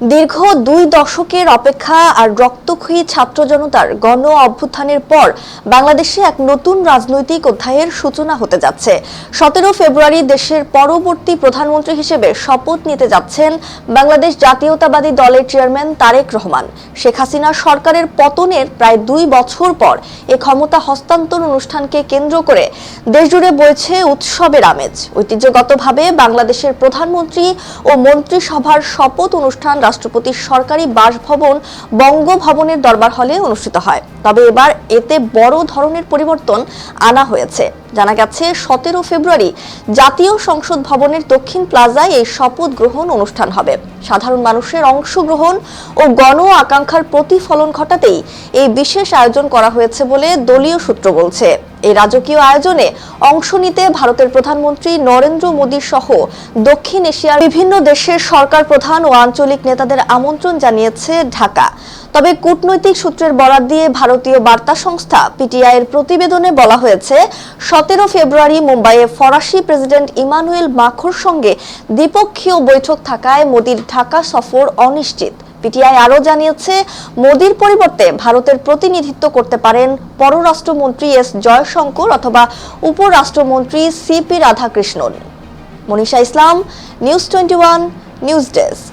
দীর্ঘ দুই দশকের অপেক্ষা আর রক্তক্ষয়ী ছাত্র জনতার গণ অভ্যুত্থানের পর বাংলাদেশে এক নতুন রাজনৈতিক অধ্যায়ের সূচনা হতে যাচ্ছে। সতেরো ফেব্রুয়ারি দেশের পরবর্তী প্রধানমন্ত্রী হিসেবে শপথ নিতে যাচ্ছেন বাংলাদেশ জাতীয়তাবাদী দলের চেয়ারম্যান তারেক রহমান। শেখ হাসিনা সরকারের পতনের প্রায় দুই বছর পর এ ক্ষমতা হস্তান্তর অনুষ্ঠানকে কেন্দ্র করে দেশজুড়ে বইছে উৎসবের আমেজ। ঐতিহ্যগতভাবে বাংলাদেশের প্রধানমন্ত্রী ও মন্ত্রিসভার শপথ অনুষ্ঠান রাষ্ট্রপতির সরকারি বাসভবন বঙ্গভবনের দরবার হলে অনুষ্ঠিত হয়। তবে এবার এতে বড় ধরনের পরিবর্তন আনা হয়েছে। জানা গেছে, সতেরো ফেব্রুয়ারি জাতীয় সংসদ ভবনের দক্ষিণ প্লাজায় এই শপথ গ্রহণ অনুষ্ঠান হবে। সাধারণ মানুষের অংশগ্রহণ ও গণ আকাঙ্ক্ষার প্রতিফলন ঘটাতেই এই বিশেষ আয়োজন করা হয়েছে বলে দলীয় সূত্র বলছে। এই রাজকীয় আয়োজনে অংশ নিতে ভারতের প্রধানমন্ত্রী নরেন্দ্র মোদী সহ দক্ষিণ এশিয়ার বিভিন্ন দেশের সরকার প্রধান ও আঞ্চলিক নেতাদের আমন্ত্রণ জানিয়েছে ঢাকা। তবে কূটনৈতিক সূত্রের বরাত দিয়ে ভারতীয় বার্তা সংস্থা পিটিআই এর প্রতিবেদনে বলা হয়েছে, সতেরো ফেব্রুয়ারি মুম্বাইয়ে ফরাসি প্রেসিডেন্ট ইমানুয়েল মাখোর সঙ্গে দ্বিপক্ষীয় বৈঠক থাকায় মোদীর ঢাকা সফর অনিশ্চিত। পিটিআই আরও জানিয়েছে, মোদীর পরিবর্তে ভারতের প্রতিনিধিত্ব করতে পারেন পররাষ্ট্রমন্ত্রী এস জয়শঙ্কর অথবা উপরাষ্ট্রমন্ত্রী CP Radhakrishnan. Manisha Islam, news twenty one, news desk.